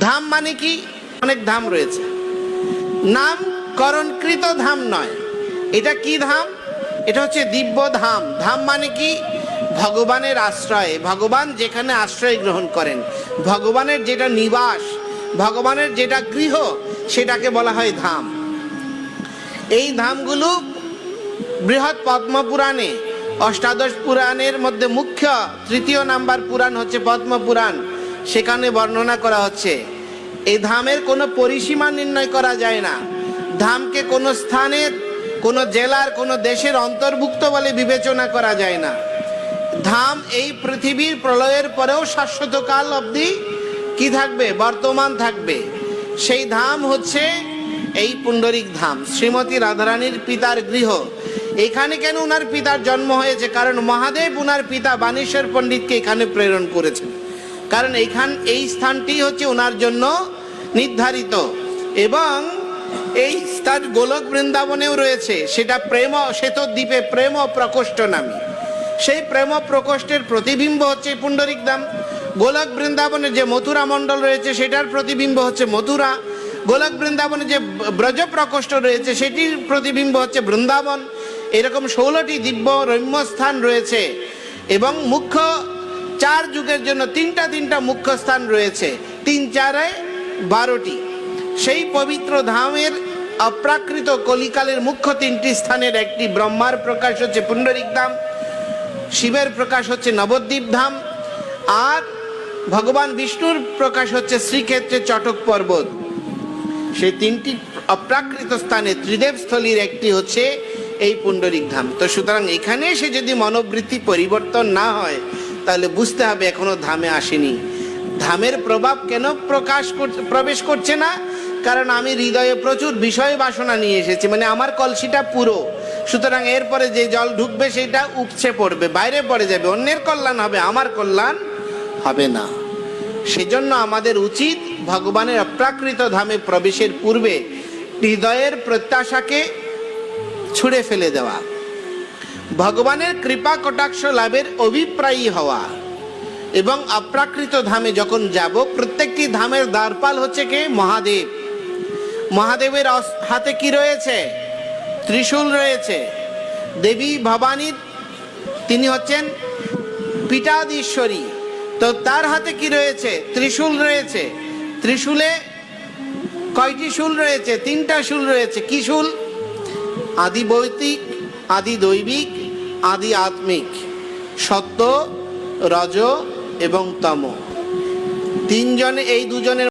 ধাম মানে কি? অনেক ধাম রয়েছে। নামকরণকৃত ধাম নয়। এটা কি ধাম? এটা হচ্ছে দিব্য ধাম। ধাম মানে কি? ভগবানের আশ্রয়। ভগবান যেখানে আশ্রয় গ্রহণ করেন। ভগবানের যেটা নিবাস, ভগবানের যেটা গৃহ, সেটাকে বলা হয় ধাম। এই ধামগুলো বৃহৎ পদ্ম পুরাণে, অষ্টাদশ পুরাণের মধ্যে মুখ্য, তৃতীয় নাম্বার পুরাণ হচ্ছে পদ্ম পুরাণ। সেখানে বর্ণনা করা হচ্ছে এই ধামের কোনো পরিসীমা নির্ণয় করা যায় না। ধামকে কোনো স্থানের কোনো জেলার, কোনো দেশের অন্তর্ভুক্ত বলে বিবেচনা করা যায় না। ধাম এই পৃথিবীর প্রলয়ের পরেও শাশ্বত কাল অবধি কি থাকবে? বর্তমান থাকবে। সেই ধাম হচ্ছে এই পুণ্ডরিক ধাম, শ্রীমতী রাধারানীর পিতার গৃহ। এখানে কেন উনার পিতার জন্ম হয়েছে? কারণ মহাদেব উনার পিতা বানেশ্বর পণ্ডিতকে এখানে প্রেরণ করেছেন। কারণ এইখান, এই স্থানটি হচ্ছে ওনার জন্য নির্ধারিত। এবং এই স্থান গোলক বৃন্দাবনেও রয়েছে, সেটা প্রেম শ্বেত দ্বীপে প্রেম প্রকোষ্ঠ নামে। সেই প্রেম প্রকোষ্ঠের প্রতিবিম্ব হচ্ছে পুণ্ডরিক ধাম। গোলক বৃন্দাবনে যে মথুরা মণ্ডল রয়েছে, সেটার প্রতিবিম্ব হচ্ছে মথুরা। গোলক বৃন্দাবনে যে ব্রজ প্রকোষ্ঠ রয়েছে, সেটির প্রতিবিম্ব হচ্ছে বৃন্দাবন। এরকম ষোলোটি দিব্য রম্য স্থান রয়েছে। এবং মুখ্য চার যুগের জন্য তিনটা তিনটা মুখ্য স্থান রয়েছে। তিন চারে বারোটি। সেই পবিত্র ধামের অপ্রাকৃত কলিকালের মুখ্য তিনটি স্থানের একটি ব্রহ্মার প্রকাশ হচ্ছে পুণ্ডরিক ধাম, শিবের প্রকাশ হচ্ছে নবদ্বীপ ধাম, আর ভগবান বিষ্ণুর প্রকাশ হচ্ছে শ্রীক্ষেত্রে চটক পর্বত। সেই তিনটি অপ্রাকৃত স্থানে ত্রিদেব স্থলীর একটি হচ্ছে এই পুণ্ডরিক ধাম। তো সুতরাং এখানে সে যদি মনোবৃত্তি পরিবর্তন না হয় তাহলে বুঝতে হবে এখনও ধামে আসেনি। ধামের প্রভাব কেন প্রকাশ প্রবেশ করছে না? কারণ আমি হৃদয়ে প্রচুর বিষয় বাসনা নিয়ে এসেছি মানে আমার কলসিটা পুরো। সুতরাং এরপরে যে জল ঢুকবে সেটা উপচে পড়বে, বাইরে পড়ে যাবে, অন্যের কল্যাণ হবে, আমার কল্যাণ হবে না। সেজন্য আমাদের উচিত ভগবানের অপ্রাকৃত ধামে প্রবেশের পূর্বে হৃদয়ের প্রত্যাশাকে ছুঁড়ে ফেলে দেওয়া। ভগবানের কৃপা কটাক্ষ লাভের অভিপ্রায়ী হওয়া এবং অপ্রাকৃত ধামে যখন যাব, প্রত্যেকটি ধামের দ্বারপাল হচ্ছে কে? মহাদেব। মহাদেবের হাতে কি রয়েছে? ত্রিশূল রয়েছে। দেবী ভবানীর, তিনি হচ্ছেন পিটাদীশ্বরী তো তার হাতে কি রয়েছে? ত্রিশূল রয়েছে। ত্রিশূলে কয়টি শুল রয়েছে? তিনটা শুল রয়েছে। কি শুল? আদি ভৌতিক আদি দৈবিক আদি আত্মিক সত্য রজ এবং তম। তিনজনে এই দুজনের